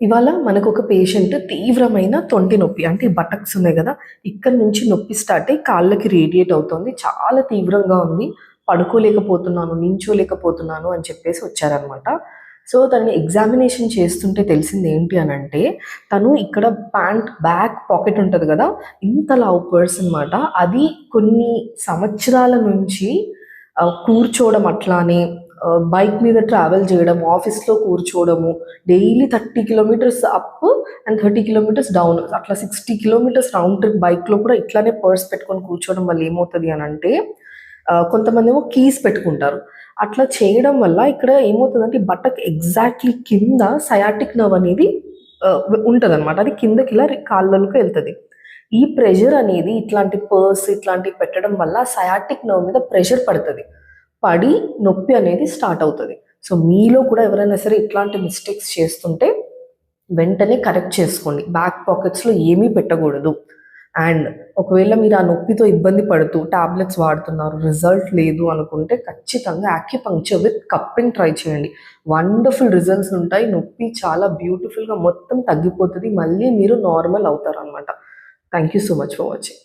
ఇవాళ మనకు ఒక పేషెంట్ తీవ్రమైన తొంటి నొప్పి అంటే బటక్స్ ఉన్నాయి కదా ఇక్కడ నుంచి నొప్పి స్టార్ట్ అయ్యి కాళ్ళకి రేడియేట్ అవుతుంది. చాలా తీవ్రంగా ఉంది. పడుకోలేకపోతున్నాను నించోలేకపోతున్నాను అని చెప్పేసి వచ్చారనమాట. సో తనని ఎగ్జామినేషన్ చేస్తుంటే తెలిసింది ఏంటి అని అంటే తను ఇక్కడ ప్యాంట్ బ్యాక్ పాకెట్ ఉంటుంది కదా ఇంత లావు పర్స్ అనమాట అది కొన్ని సంవత్సరాల నుంచి కూర్చోవడం అట్లానే బైక్ మీద ట్రావెల్ చేయడం ఆఫీస్లో కూర్చోవడము daily thirty kilometres up and thirty kilometres down అట్లా సిక్స్టీ కిలోమీటర్స్ రౌండ్ ట్రిప్ బైక్లో కూడా ఇట్లానే పర్స్ పెట్టుకొని కూర్చోవడం వల్ల ఏమవుతుంది అని అంటే కొంతమంది ఏమో కీస్ పెట్టుకుంటారు. అట్లా చేయడం వల్ల ఇక్కడ ఏమవుతుందంటే ఈ బట్టకు ఎగ్జాక్ట్లీ కింద సయాటిక్ నర్వ్ అనేది ఉంటుంది అనమాట అది కిందకి ఇలా కాళ్ళలోకి వెళ్తుంది. ఈ ప్రెషర్ అనేది ఇట్లాంటి పర్స్ ఇట్లాంటివి పెట్టడం వల్ల సయాటిక్ నర్వ్ మీద ప్రెషర్ పడుతుంది. పడి నొప్పి అనేది స్టార్ట్ అవుతుంది. సో మీలో కూడా ఎవరైనా సరే ఇట్లాంటి మిస్టేక్స్ చేస్తుంటే వెంటనే కరెక్ట్ చేసుకోండి. బ్యాక్ పాకెట్స్లో ఏమీ పెట్టకూడదు. అండ్ ఒకవేళ మీరు ఆ నొప్పితో ఇబ్బంది పడుతూ టాబ్లెట్స్ వాడుతున్నారు రిజల్ట్ లేదు అనుకుంటే ఖచ్చితంగా యాక్యుపంక్చర్ విత్ కప్పింగ్ ట్రై చేయండి. వండర్ఫుల్ రిజల్ట్స్ ఉంటాయి. నొప్పి చాలా బ్యూటిఫుల్గా మొత్తం తగ్గిపోతుంది. మళ్ళీ మీరు నార్మల్ అవుతారు అనమాట thank you so much for watching.